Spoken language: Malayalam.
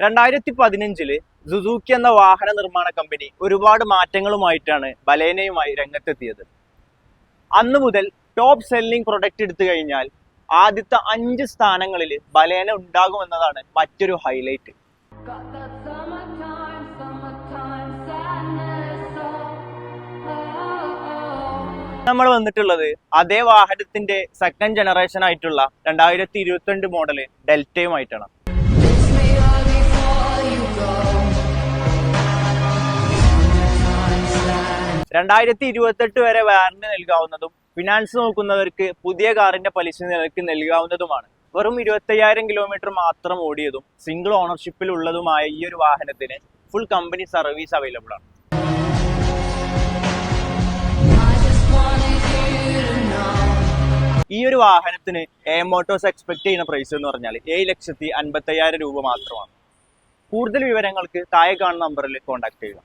രണ്ടായിരത്തി പതിനഞ്ചിൽ സുസൂക്കി എന്ന വാഹന നിർമ്മാണ കമ്പനി ഒരുപാട് മാറ്റങ്ങളുമായിട്ടാണ് ബലേനയുമായി രംഗത്തെത്തിയത് അന്നു മുതൽ ടോപ്പ് സെല്ലിംഗ് പ്രൊഡക്റ്റ് എടുത്തു കഴിഞ്ഞാൽ ആദ്യത്തെ അഞ്ച് സ്ഥാനങ്ങളിൽ ബലേന ഉണ്ടാകുമെന്നതാണ് മറ്റൊരു ഹൈലൈറ്റ്. നമ്മൾ വന്നിട്ടുള്ളത് അതേ വാഹനത്തിന്റെ സെക്കൻഡ് ജനറേഷൻ ആയിട്ടുള്ള രണ്ടായിരത്തി ഇരുപത്തിരണ്ട് മോഡൽ ഡെൽറ്റയുമായിട്ടാണ് രണ്ടായിരത്തി ഇരുപത്തെട്ട് വരെ വാറന്റി നൽകാവുന്നതും ഫിനാൻസ് നോക്കുന്നവർക്ക് പുതിയ കാറിന്റെ പലിശ നിരക്ക് നൽകാവുന്നതുമാണ്. വെറും ഇരുപത്തയ്യായിരം കിലോമീറ്റർ മാത്രം ഓടിയതും സിംഗിൾ ഓണർഷിപ്പിൽ ഉള്ളതുമായ ഈ ഒരു വാഹനത്തിന് ഫുൾ കമ്പനി സർവീസ് അവൈലബിൾ ആണ്. ഈ ഒരു വാഹനത്തിന് എ മോട്ടോസ് എക്സ്പെക്ട് ചെയ്യുന്ന പ്രൈസ് എന്ന് പറഞ്ഞാൽ ഏഴ് ലക്ഷത്തി അൻപത്തയ്യായിരം രൂപ മാത്രമാണ്. കൂടുതൽ വിവരങ്ങൾക്ക് താഴെ കാണുന്ന നമ്പറിൽ കോൺടാക്ട് ചെയ്യുക.